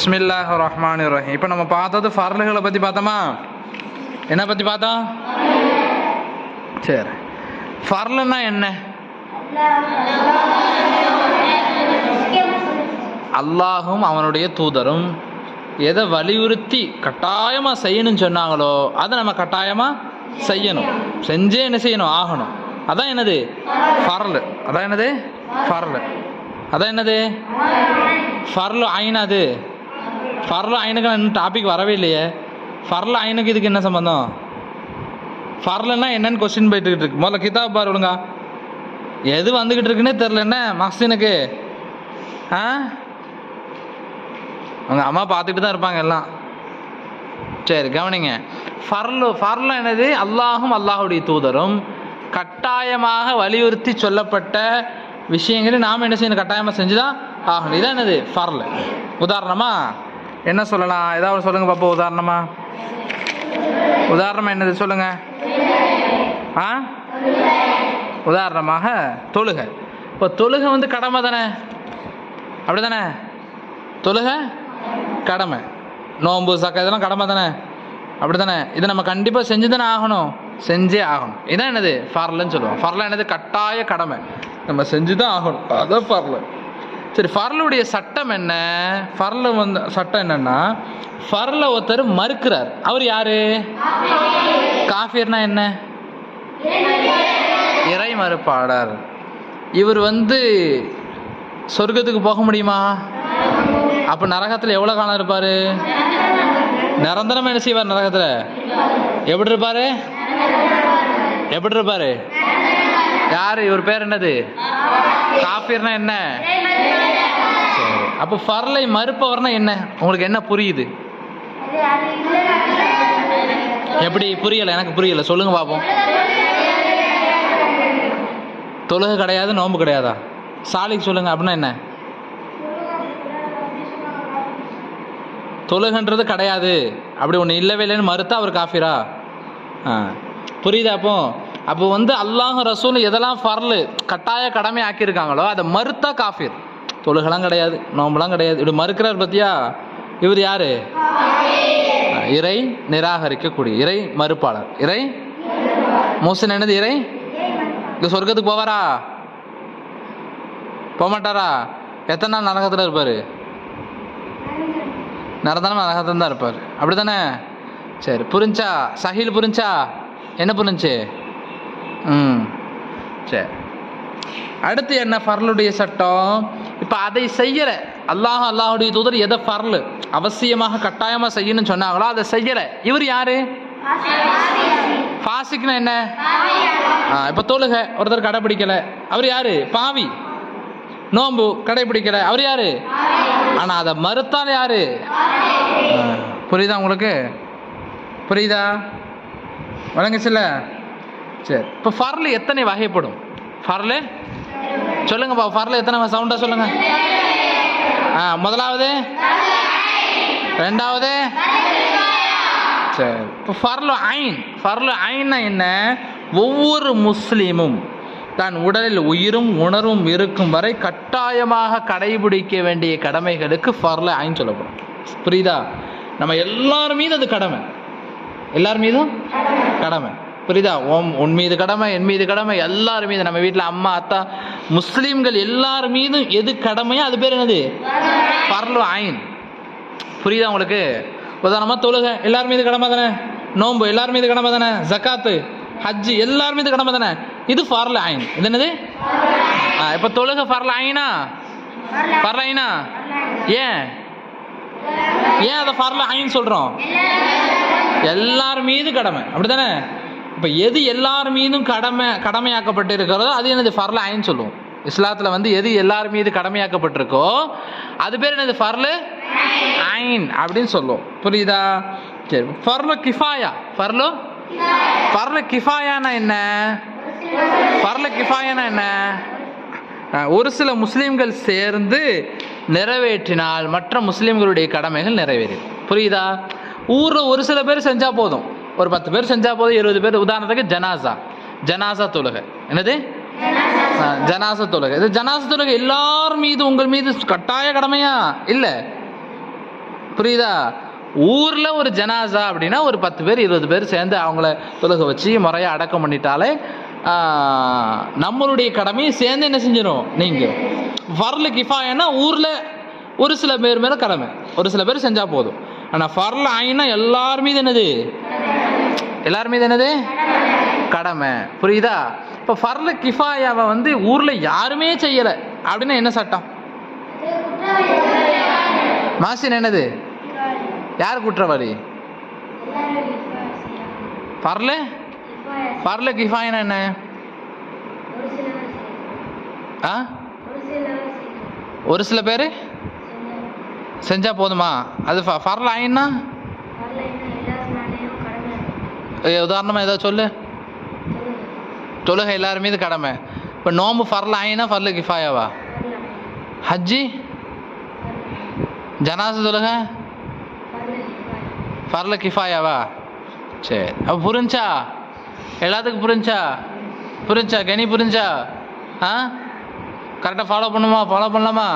பிஸ்மில்லாஹ் ரஹ்மான் ரஹீம் இப்போ நம்ம பார்த்தது ஃபர்லுகளை பற்றி பார்த்தோமா? என்ன பற்றி பார்த்தோம் சரி. ஃபர்லுன்னா என்ன? அல்லாஹும் அவனுடைய தூதரும் எதை வலியுறுத்தி கட்டாயமாக செய்யணும்னு சொன்னாங்களோ அதை நம்ம கட்டாயமாக செய்யணும். செஞ்சே என்ன செய்யணும்? ஆகணும். அதான் என்னது? ஃபர்லு. அதான் என்னது? ஃபர்லு. அதான் என்னது? ஃபர்லு ஐன் அது. ஃபர்ல ஐனுக்கு இன்னும் டாபிக் வரவே இல்லையே. ஃபர்ல ஐனுக்கு இதுக்கு என்ன சம்மந்தம் ஃபர்லன்னா என்னன்னு கொஸ்டின் போயிட்டு இருக்கு முதல்ல கிதாப் பாரு விடுங்க. எது வந்துக்கிட்டு இருக்குன்னே தெரில என்ன? மக்சினுக்கு ஆ? அவங்க அம்மா பார்த்துட்டு தான் இருப்பாங்க எல்லாம். சரி கவனிங்க. ஃபர்லு ஃபர்ல என்னது? அல்லாஹும் அல்லாஹுடைய தூதரும் கட்டாயமாக வலியுறுத்தி சொல்லப்பட்ட விஷயங்களை நாம் என்ன செய்யணும்? கட்டாயமாக செஞ்சு தான் ஆகணும். இதான் என்னது? ஃபர்ல. உதாரணமா என்ன சொல்லலாம்? ஏதாவது சொல்லுங்க பாப்பா உதாரணமா. உதாரணமா என்னது சொல்லுங்க. ஆ? உதாரணமாக தொழுகை. இப்போ தொழுகை வந்து கடமை தானே? அப்படி தானே தொழுகை கடமை. நோம்பு சக்க இதெல்லாம் கடமை தானே? அப்படி தானே இதை நம்ம கண்டிப்பாக செஞ்சு தானே ஆகணும். செஞ்சே ஆகணும். இதான் என்னது? ஃபர்லன்னு சொல்லுவோம். ஃபர்ல என்னது? கட்டாய கடமை. நம்ம செஞ்சு தான் ஆகணும். அதான் ஃபர்ல. சரி ஃபர்லுடைய சட்டம் என்ன? ஃபர்ல வந்து சட்டம் என்னன்னா ஃபர்ல ஒருத்தர் மறுக்கிறார். அவர் யாரு? காஃபியர்னா என்ன? இறை மறுப்பாளர். இவர் வந்து சொர்க்கத்துக்கு போக முடியுமா? அப்போ நரகத்தில் எவ்வளோ காலம் இருப்பார்? நிரந்தரமாக என்ன செய்வார் நரகத்தில்? எப்படி இருப்பார்? எப்படி இருப்பார்? யார்? இவர் பேர் என்னது? காஃபியர்னா என்ன? சரி. அப்போ ஃபர்லை மறுப்பவர்னா என்ன? உங்களுக்கு என்ன புரியுது? எப்படி? புரியலை எனக்கு புரியலை. சொல்லுங்க பார்ப்போம் தொழுகை கிடையாது நோம்பு கிடையாதா? சாலிக்கு சொல்லுங்க அப்படின்னா என்ன? தொழுகன்றது கிடையாது. அப்படி ஒன்று இல்லவே இல்லைன்னு மறுத்தா அவர் காஃபிரா? ஆ. புரியுதா அப்போ? அப்போ வந்து அல்லாஹ் ரசூல் எதெல்லாம் ஃபர்லு கட்டாய கடமை ஆக்கியிருக்காங்களோ அதை மறுத்தா காஃபிர். தொழுகெல்லாம் கிடையாது நோம்பெல்லாம் கிடையாது. இப்படி மறுக்கிறார் பத்தியா? இவர் யாரு? இறை நிராகரிக்கக்கூடிய இறை மறுப்பாளர். இறை மூசன் என்னது? இறை இங்க சொர்க்கத்துக்கு போவாரா? போக மாட்டாரா எத்தனை நாள் நரகத்தில் இருப்பார்? நிரந்தரம் நரகத்தில் தான் இருப்பார். அப்படி தானே சரி புரிஞ்சா? சஹில் புரிஞ்சா? என்ன புரிஞ்சு? ம். சரி. அடுத்து என்ன? ஃபர்லுடைய சட்டம். இப்போ அதை செய்யற அல்லாஹ் அல்லாஹுடைய தூதர் எதை ஃபர்லு அவசியமாக கட்டாயமாக செய்யணும்னு சொன்னாங்களோ அதை செய்யற இவர் யாரு? ஃபாசிக்னா என்ன? ஆ இப்போ தொழுகை. ஒருத்தர் கடைப்பிடிக்கல அவர் யாரு? பாவி. நோம்பு கடைப்பிடிக்கல அவர் யாரு? ஆனால் அதை மறுத்தால் யாரு? ஆ, புரியுதா உங்களுக்கு? புரியுதா? வழங்குச்சுல்ல? சரி. இப்போ ஃபர்ல எத்தனை வகைப்படும்? ஃபர்ல சொல்லுங்கப்பா ஃபர்ல எத்தனை சவுண்டா சொல்லுங்க. ஆ முதலாவது? ரெண்டாவது? சரி. இப்போ ஃபர்லு ஐன் ஃபர்லு ஐன்னா என்ன? ஒவ்வொரு முஸ்லீமும் தன் உடலில் உயிரும் உணர்வும் இருக்கும் வரை கட்டாயமாக கடைபிடிக்க வேண்டிய கடமைகளுக்கு ஃபர்ல ஐன் சொல்லப்படும். புரியுதா? நம்ம எல்லார் மீதும் அது கடமை. எல்லார் மீதும்? கடமை. புரியுதா? ஓம் உன் மீது கடமை என் மீது கடமை எல்லார் மீது நம்ம வீட்டில் அம்மா அத்தா முஸ்லீம்கள் எல்லார் மீதும் எது கடமையோ அது பேர் என்னது? பர்லு ஆயின். புரியுதா உங்களுக்கு? உதாரணமாக தொழுகை. எல்லார் மீது கடமை தானே? நோன்பு எல்லார் மீது கடமை தானே? ஜக்காத்து ஹஜ்ஜு எல்லார் மீது கடமை தானே? இது ஃபர்ல ஆயின். இது என்னது? ஆ இப்போ தொழுகை ஃபர்ல ஆயினா? ஃபர்ல ஐனா ஏன்? ஏன் அதை ஃபர்ல ஐன் சொல்கிறோம் எல்லார் மீது கடமை. அப்படிதானே இப்போ எது எல்லார் மீதும் கடமை கடமையாக்கப்பட்டு இருக்கிறதோ அது எனது ஃபர்ல ஐன் சொல்லுவோம். இஸ்லாத்தில் வந்து எது எல்லார் மீது கடமையாக்கப்பட்டிருக்கோ அது பேர் எனது ஃபர்லு? ஐன் அப்படின்னு சொல்லுவோம். புரியுதா? சரி ஃபர்ல கிஃபாயா. ஃபர்லு? ஃபர்ல கிஃபாயானா என்ன? ஃபர்ல கிஃபாயானா என்ன? ஒரு சில முஸ்லீம்கள் சேர்ந்து நிறைவேற்றினால் மற்ற முஸ்லீம்களுடைய கடமைகள் நிறைவேறும் புரியுதா? ஊரில் ஒரு சில பேர் செஞ்சால் போதும். ஒரு பத்து பேர் செஞ்சால் போதும் இருபது பேர். உதாரணத்துக்கு ஜனாசா. ஜனாசா தொழுகை. என்னது? ஜனாச. தொழுகை. இது ஜனாச தொழுகை எல்லார் மீது உங்கள் மீது கட்டாய கடமையா? இல்லை. புரியுதா? ஊரில் ஒரு ஜனாசா அப்படின்னா ஒரு பத்து பேர் இருபது பேர் சேர்ந்து அவங்கள தொழுக வச்சு முறையாக அடக்கம் பண்ணிட்டாலே நம்மளுடைய கடமையை சேர்ந்து என்ன செஞ்சிடும் நீங்கள் ஃபர்லு கிஃபாயன்னா ஊரில் ஒரு சில பேர் மேலே கடமை. ஒரு சில பேர் செஞ்சால் போதும். ஆனால் ஃபர்ல ஆயினா எல்லார் மீது என்னது? எல்லாருமே மீது என்னது? கடமை. புரியுதா? இப்போ ஃபர்ல கிஃபாயாவை வந்து ஊரில் யாருமே செய்யலை. அப்படின்னா என்ன சட்டம்? மாசின் என்னது? யார் குற்றவாளி? பர்ல பர்ல கிஃபாயினா என்ன? ஆ? ஒரு சில பேர்? செஞ்சால் போதுமா? அது ஃபர்ல ஆயின்னா உதாரணமாக ஏதாவது சொல்லு. தொழுகை எல்லாரும் மீது கடமை. இப்போ நோம்பு ஃபர்ல ஆயினா ஃபர்ல கிஃபாயாவா ஹஜ்ஜி? ஜனாச தொழுகை? ஃபர்ல கிஃபாயாவா சரி. அப்போ புரிஞ்சா? எல்லாத்துக்கும் புரிஞ்சா? புரிஞ்சா? கனி புரிஞ்சா? ஆ? கரெக்டாக ஃபாலோ பண்ணுமா? ஃபாலோ பண்ணலாமா?